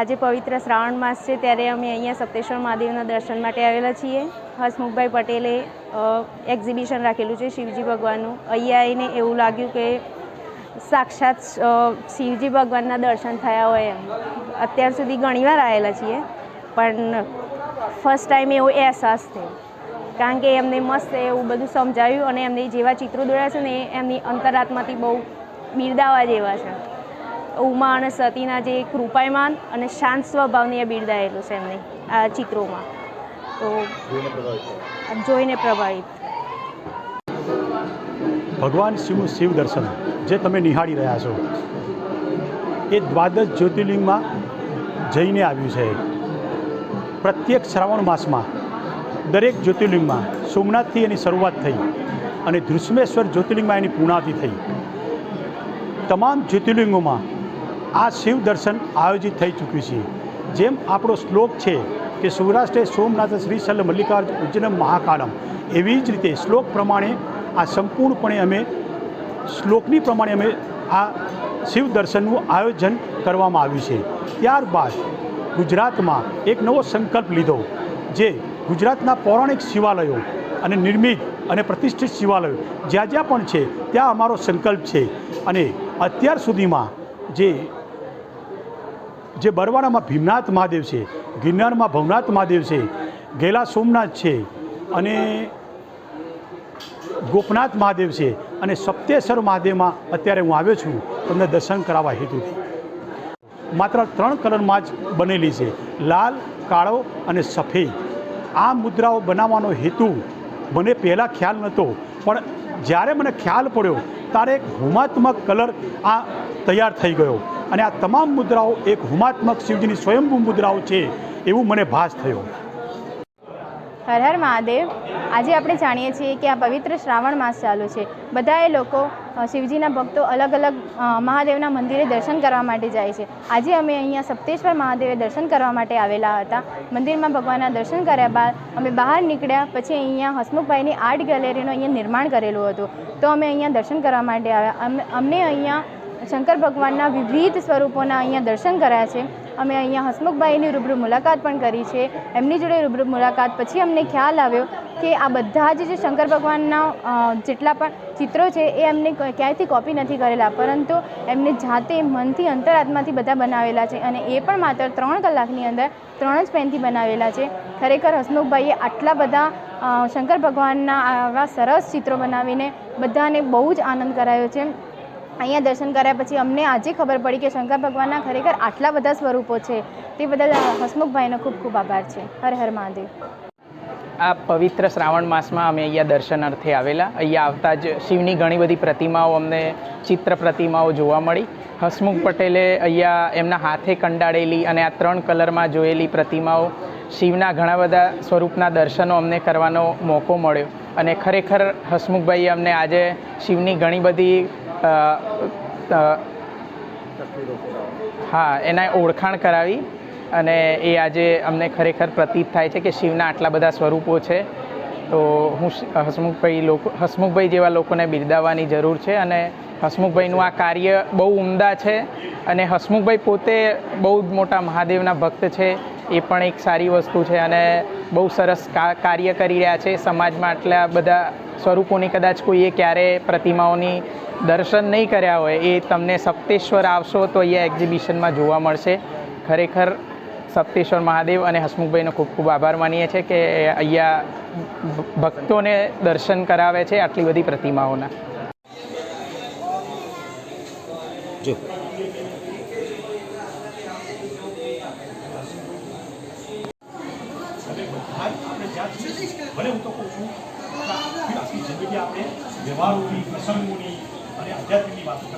આજે પવિત્ર શ્રાવણ માસ છે ત્યારે અમે અહીંયા સપ્તેશ્વર મહાદેવના દર્શન માટે આવેલા છીએ. હસમુખભાઈ પટેલે એક્ઝિબિશન રાખેલું છે શિવજી ભગવાનનું. અહીંયા આવીને એવું લાગ્યું કે સાક્ષાત શિવજી ભગવાનના દર્શન થયા હોય એમ. અત્યાર સુધી ઘણીવાર આવેલા છીએ, પણ ફર્સ્ટ ટાઈમ એવો અહેસાસ થયો. કારણ કે એમને મસ્ત એવું બધું સમજાવ્યું અને એમને જેવા ચિત્રો દોર્યા છે ને, એમની અંતરાત્માથી બહુ બિરદાવા જેવા છે. ઉમા અને સતીના જે કૃપાયમાન અને શાંત સ્વભાવને એ બિરદાયેલું છે એમને આ ચિત્રોમાં. તો જોઈને પ્રભાવિત ભગવાન શિવનું શિવ દર્શન જે તમે નિહાળી રહ્યા છો એ દ્વાદશ જ્યોતિર્લિંગમાં જઈને આવ્યું છે. પ્રત્યેક શ્રાવણ માસમાં દરેક જ્યોતિર્લિંગમાં સોમનાથથી એની શરૂઆત થઈ અને ધૃષ્મેશ્વર જ્યોતિર્લિંગમાં એની પૂર્ણાતિ થઈ. તમામ જ્યોતિર્લિંગોમાં આ શિવ દર્શન આયોજિત થઈ ચૂક્યું છે. જેમ આપણો શ્લોક છે કે સૌરાષ્ટ્રે સોમનાથ શ્રી શલ્લ મલ્લિકાર્જુન ઉજ્જનમ મહાકાળમ એવી જ રીતે શ્લોક પ્રમાણે આ સંપૂર્ણપણે અમે શ્લોકની પ્રમાણે અમે આ શિવ દર્શનનું આયોજન કરવામાં આવ્યું છે. ત્યારબાદ ગુજરાતમાં એક નવો સંકલ્પ લીધો, જે ગુજરાતના પૌરાણિક શિવાલયો અને નિર્મિત અને પ્રતિષ્ઠિત શિવાલયો જ્યાં જ્યાં પણ છે, ત્યાં અમારો સંકલ્પ છે. અને અત્યાર સુધીમાં જે જે બરવાડામાં ભીમનાથ મહાદેવ છે, ગિરનારમાં ભવનાથ મહાદેવ છે, ગેલા સોમનાથ છે અને ગોપનાથ મહાદેવ છે અને સપ્તેશ્વર મહાદેવમાં અત્યારે હું આવ્યો છું, તમને દર્શન કરાવવા હેતુથી. માત્ર ત્રણ કલરમાં જ બનેલી છે, લાલ, કાળો અને સફેદ. આ મુદ્રાઓ બનાવવાનો હેતુ મને પહેલાં ખ્યાલ નહોતો, પણ જ્યારે મને ખ્યાલ પડ્યો, ત્યારે એક હુમાત્મક કલર આ તૈયાર થઈ ગયો. અને આ તમામ મુદ્રાઓ એક હુમાત્મક શિવજીની સ્વયંભૂ મુદ્રાઓ છે એવું મને ભાસ થયો. હર હર મહાદેવ. આજે આપણે જાણીએ છીએ કે આ પવિત્ર શ્રાવણ માસ ચાલુ છે. બધાએ લોકો શિવજીના ભક્તો અલગ અલગ મહાદેવના મંદિરે દર્શન કરવા માટે જાય છે. આજે અમે અહીંયા સપ્તેશ્વર મહાદેવે દર્શન કરવા માટે આવેલા હતા. મંદિરમાં ભગવાનના દર્શન કર્યા બાદ અમે બહાર નીકળ્યા, પછી અહીંયા હસમુખભાઈની આર્ટ ગેલેરીનું અહીંયા નિર્માણ કરેલું હતું. તો અમે અહીંયા દર્શન કરવા માટે આવ્યા. અમ- અમને અહીંયા શંકર ભગવાનના વિવિધ સ્વરૂપોના અહીંયા દર્શન કર્યા છે. અમે અહીંયા હસમુખભાઈની રૂબરૂ મુલાકાત પણ કરી છે. એમની જોડે રૂબરૂ મુલાકાત પછી અમને ખ્યાલ આવ્યો કે આ બધા જ જે શંકર ભગવાનના જેટલા પણ ચિત્રો છે એ એમને ક્યાંયથી કોપી નથી કરેલા. પરંતુ એમને જાતે મનથી અંતરાત્માથી બધા બનાવેલા છે અને એ પણ માત્ર ત્રણ કલાકની અંદર ત્રણ જ પેનથી બનાવેલા છે. ખરેખર હસમુખભાઈએ આટલા બધા શંકર ભગવાનના આવા સરસ ચિત્રો બનાવીને બધાને બહુ જ આનંદ કરાયો છે. અહીંયા દર્શન કર્યા પછી અમને આજે ખબર પડી કે શંકર ભગવાનના ખરેખર આટલા બધા સ્વરૂપો છે. તે બદલ હસમુખભાઈનો ખૂબ ખૂબ આભાર છે. હર હર મહાદેવ. આ પવિત્ર શ્રાવણ માસમાં અમે અહીંયા દર્શન અર્થે આવેલા. અહીંયા આવતા જ શિવની ઘણી બધી પ્રતિમાઓ અમને, ચિત્ર પ્રતિમાઓ જોવા મળી. હસમુખ પટેલે અહીંયા એમના હાથે કંડાળેલી અને આ ત્રણ કલરમાં જોયેલી પ્રતિમાઓ, શિવના ઘણા બધા સ્વરૂપના દર્શનો અમને કરવાનો મોકો મળ્યો. અને ખરેખર હસમુખભાઈએ અમને આજે શિવની ઘણી બધી હા, એના ઓળખાણ કરાવી અને એ આજે અમને ખરેખર પ્રતીત થાય છે કે શિવના આટલા બધા સ્વરૂપો છે. તો હું હસમુખભાઈ લોકો, હસમુખભાઈ જેવા લોકોને બિરદાવવાની જરૂર છે અને હસમુખભાઈનું આ કાર્ય બહુ ઉમદા છે અને હસમુખભાઈ પોતે બહુ જ મોટા મહાદેવના ભક્ત છે, એ પણ એક સારી વસ્તુ છે અને બહુ સરસ કાર્ય કરી રહ્યા છે. સમાજમાં આટલા બધા સ્વરૂપોની કદાચ કોઈએ ક્યારે પ્રતિમાઓની દર્શન નહીં કર્યા હોય એ તમને સપ્તેશ્વર આવશો તો અહીંયા એક્ઝિબિશનમાં જોવા મળશે. ખરેખર સપ્તેશ્વર મહાદેવ અને હસમુખભાઈનો ખૂબ ખૂબ આભાર માનીએ છીએ કે અહીંયા ભક્તોને દર્શન કરાવે છે આટલી બધી પ્રતિમાઓના. ભલે હું તો કહું છું આખી જિંદગી આપણે વ્યવહારોની પ્રસંગોની અને આધ્યાત્મિકની વાતો